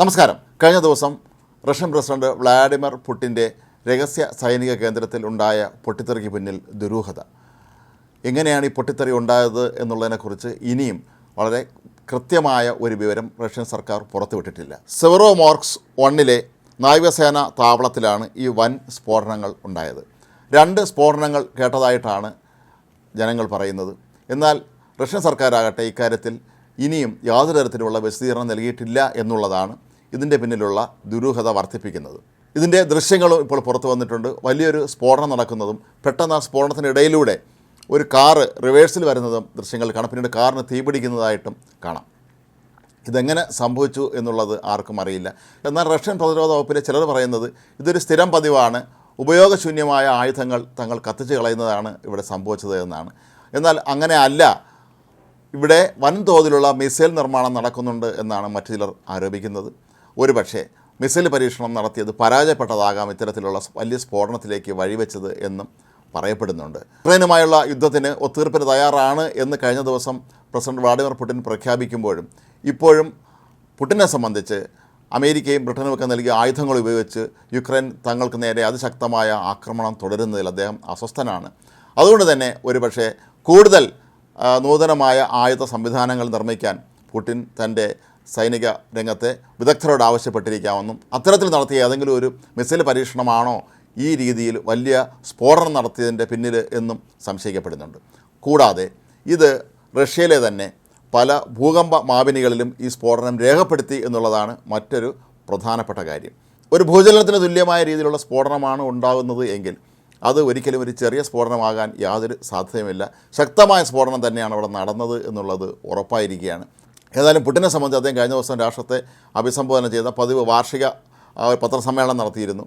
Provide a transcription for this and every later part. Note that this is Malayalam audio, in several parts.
നമസ്കാരം. കഴിഞ്ഞ ദിവസം റഷ്യൻ പ്രസിഡന്റ് വ്ളാഡിമിർ പുടിന്റെ രഹസ്യ സൈനിക കേന്ദ്രത്തിൽ ഉണ്ടായ പൊട്ടിത്തെറിക്ക് പിന്നിൽ ദുരൂഹത. എങ്ങനെയാണ് ഈ പൊട്ടിത്തെറി ഉണ്ടായത് എന്നുള്ളതിനെക്കുറിച്ച് ഇനിയും വളരെ കൃത്യമായ ഒരു വിവരം റഷ്യൻ സർക്കാർ പുറത്തുവിട്ടിട്ടില്ല. സെവറോ മോർക്സ് വണ്ണിലെ നാവികസേന താവളത്തിലാണ് ഈ വൻ സ്ഫോടനങ്ങൾ ഉണ്ടായത്. രണ്ട് സ്ഫോടനങ്ങൾ കേട്ടതായിട്ടാണ് ജനങ്ങൾ പറയുന്നത്. എന്നാൽ റഷ്യൻ സർക്കാരാകട്ടെ ഇക്കാര്യത്തിൽ ഇനിയും യാതൊരു തരത്തിലുള്ള വിശദീകരണം നൽകിയിട്ടില്ല എന്നുള്ളതാണ് ഇതിന്റെ പിന്നിലുള്ള ദുരൂഹത വർദ്ധിപ്പിക്കുന്നത്. ഇതിന്റെ ദൃശ്യങ്ങളും ഇപ്പോൾ പുറത്തു വന്നിട്ടുണ്ട്. വലിയൊരു സ്ഫോടനം നടക്കുന്നതും പെട്ടെന്ന് ആ സ്ഫോടനത്തിനിടയിലൂടെ ഒരു കാറ് റിവേഴ്സിൽ വരുന്നതും ദൃശ്യങ്ങൾ കാണാം. പിന്നീട് കാറിന് തീപിടിക്കുന്നതായിട്ടും കാണാം. ഇതെങ്ങനെ സംഭവിച്ചു എന്നുള്ളത് ആർക്കും അറിയില്ല. എന്നാൽ റഷ്യൻ പ്രതിരോധ വകുപ്പിലെ ചിലർ പറയുന്നത് ഇതൊരു സ്ഥിരം പതിവാണ്. ഉപയോഗശൂന്യമായ ആയുധങ്ങൾ തങ്ങൾ കത്തിച്ച് കളയുന്നതാണ് ഇവിടെ സംഭവിച്ചത് എന്നാണ്. എന്നാൽ അങ്ങനെ അല്ല. ഇവിടെ വൻതോതിലുള്ള മിസൈൽ നിർമ്മാണം നടക്കുന്നുണ്ട് എന്നാണ് മറ്റു ചിലർ ആരോപിക്കുന്നത്. ഒരുപക്ഷെ മിസൈൽ പരീക്ഷണം നടത്തിയത് പരാജയപ്പെട്ടതാകാം ഇത്തരത്തിലുള്ള വലിയ സ്ഫോടനത്തിലേക്ക് വഴിവെച്ചത് എന്നും പറയപ്പെടുന്നുണ്ട്. യുക്രൈനുമായുള്ള യുദ്ധത്തിന് ഒത്തീർപ്പിന് തയ്യാറാണ് എന്ന് കഴിഞ്ഞ ദിവസം പ്രസിഡന്റ് വ്ളാഡിമിർ പുടിൻ പ്രഖ്യാപിക്കുമ്പോഴും ഇപ്പോഴും പുടിനെ സംബന്ധിച്ച് അമേരിക്കയും ബ്രിട്ടനും ഒക്കെ നൽകിയ ആയുധങ്ങൾ ഉപയോഗിച്ച് യുക്രൈൻ തങ്ങൾക്ക് നേരെ അതിശക്തമായ ആക്രമണം തുടരുന്നതിൽ അദ്ദേഹം അസ്വസ്ഥനാണ്. അതുകൊണ്ട് തന്നെ ഒരുപക്ഷെ കൂടുതൽ നൂതനമായ ആയുധ സംവിധാനങ്ങൾ നിർമ്മിക്കാൻ പുടിൻ തന്റെ സൈനിക രംഗത്തെ വിദഗ്ധരോട് ആവശ്യപ്പെട്ടിരിക്കാമെന്നും അത്തരത്തിൽ നടത്തിയ ഏതെങ്കിലും ഒരു മിസൈൽ പരീക്ഷണമാണോ ഈ രീതിയിൽ വലിയ സ്ഫോടനം നടത്തിയതിന്റെ പിന്നിൽ എന്നും സംശയിക്കപ്പെടുന്നുണ്ട്. കൂടാതെ ഇത് റഷ്യയിലെ തന്നെ പല ഭൂകമ്പ മാപിനികളിലും ഈ സ്ഫോടനം രേഖപ്പെടുത്തി എന്നുള്ളതാണ് മറ്റൊരു പ്രധാനപ്പെട്ട കാര്യം. ഒരു ഭൂചലനത്തിന് തുല്യമായ രീതിയിലുള്ള സ്ഫോടനമാണ് ഉണ്ടാകുന്നത് എങ്കിൽ അത് ഒരിക്കലും ഒരു ചെറിയ സ്ഫോടനമാകാൻ യാതൊരു സാധ്യതയുമില്ല. ശക്തമായ സ്ഫോടനം തന്നെയാണ് അവിടെ നടന്നത് എന്നുള്ളത് ഉറപ്പായിരിക്കുകയാണ്. ഏതായാലും പുട്ടിനെ സംബന്ധിച്ച് അദ്ദേഹം കഴിഞ്ഞ ദിവസം രാഷ്ട്രത്തെ അഭിസംബോധന ചെയ്ത പതിവ് വാർഷിക പത്രസമ്മേളനം നടത്തിയിരുന്നു.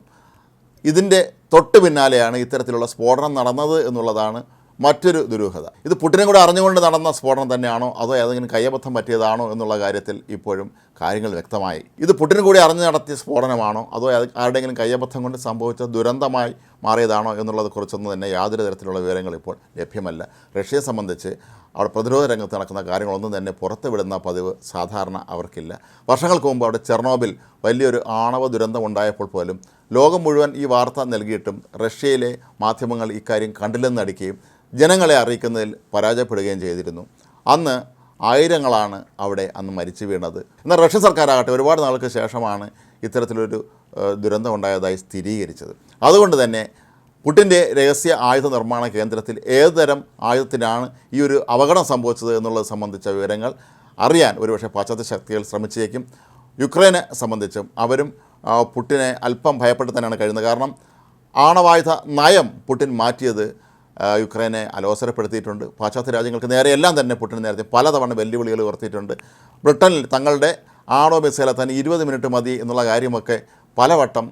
ഇതിന്റെ തൊട്ട് പിന്നാലെയാണ് ഇത്തരത്തിലുള്ള സ്ഫോടനം നടന്നത് എന്നുള്ളതാണ് മറ്റൊരു ദുരൂഹത. ഇത് പുട്ടിനെ കൂടെ അറിഞ്ഞുകൊണ്ട് നടന്ന സ്ഫോടനം തന്നെയാണോ? അതോ ഏതെങ്കിലും കയ്യബദ്ധം പറ്റിയതാണോ എന്നുള്ള കാര്യത്തിൽ ഇപ്പോഴും കാര്യങ്ങൾ വ്യക്തമായി. ഇത് പുട്ടിനെ കൂടി അറിഞ്ഞു നടത്തിയ സ്ഫോടനമാണോ? അതോ ആരുടെയെങ്കിലും കയ്യബദ്ധം കൊണ്ട് സംഭവിച്ച ദുരന്തമായി മാറിയതാണോ എന്നുള്ളത് കുറിച്ചൊന്നും തന്നെ യാതൊരു തരത്തിലുള്ള വിവരങ്ങൾ ഇപ്പോൾ ലഭ്യമല്ല. റഷ്യയെ സംബന്ധിച്ച് അവിടെ പ്രതിരോധ രംഗത്ത് നടക്കുന്ന കാര്യങ്ങളൊന്നും തന്നെ പുറത്തുവിടുന്ന പതിവ് സാധാരണ അവർക്കില്ല. വർഷങ്ങൾക്ക് മുമ്പ് അവിടെ ചെർണോബിൽ വലിയൊരു ആണവ ദുരന്തം ഉണ്ടായപ്പോൾ പോലും ലോകം മുഴുവൻ ഈ വാർത്ത നൽകിയിട്ടും റഷ്യയിലെ മാധ്യമങ്ങൾ ഇക്കാര്യം കണ്ടില്ലെന്നടിക്കുകയും ജനങ്ങളെ അറിയിക്കുന്നതിൽ പരാജയപ്പെടുകയും ചെയ്തിരുന്നു. അന്ന് ആയിരങ്ങളാണ് അവിടെ അന്ന് മരിച്ചു വീണത്. എന്നാൽ റഷ്യൻ സർക്കാരാകട്ടെ ഒരുപാട് നാൾക്ക് ശേഷമാണ് ഇത്തരത്തിലൊരു ദുരന്തം ഉണ്ടായതായി സ്ഥിരീകരിച്ചത്. അതുകൊണ്ട് തന്നെ പുട്ടിന്റെ രഹസ്യ ആയുധ നിർമ്മാണ കേന്ദ്രത്തിൽ ഏതുതരം ആയുധത്തിനാണ് ഈ ഒരു അപകടം സംഭവിച്ചത് എന്നുള്ളത് സംബന്ധിച്ച വിവരങ്ങൾ അറിയാൻ ഒരുപക്ഷെ പാശ്ചാത്യ ശക്തികൾ ശ്രമിച്ചേക്കും. യുക്രൈനെ സംബന്ധിച്ചും അവരും പുട്ടിനെ അല്പം ഭയപ്പെട്ട് തന്നെയാണ് കഴിയുന്നത്. കാരണം ആണവായുധ നയം പുട്ടിൻ മാറ്റിയത് യുക്രൈനെ അലോസരപ്പെടുത്തിയിട്ടുണ്ട്. പാശ്ചാത്യ രാജ്യങ്ങൾക്ക് നേരെയെല്ലാം തന്നെ പുട്ടിന് നേരത്തെ പലതവണ വെല്ലുവിളികൾ ഉയർത്തിയിട്ടുണ്ട്. ബ്രിട്ടനിൽ തങ്ങളുടെ ആണോ മിസൈലെ തന്നെ ഇരുപത് മിനിറ്റ് മതി എന്നുള്ള കാര്യമൊക്കെ പലവട്ടം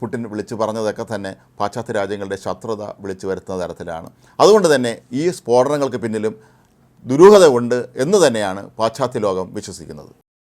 പുട്ടിൻ വിളിച്ചു പറഞ്ഞതൊക്കെ തന്നെ പാശ്ചാത്യ രാജ്യങ്ങളുടെ ശത്രുത വിളിച്ചു വരുത്തുന്ന തരത്തിലാണ്. അതുകൊണ്ട് തന്നെ ഈ സ്ഫോടനങ്ങൾക്ക് പിന്നിലും ദുരൂഹത ഉണ്ട് എന്ന് തന്നെയാണ് പാശ്ചാത്യ ലോകം വിശ്വസിക്കുന്നത്.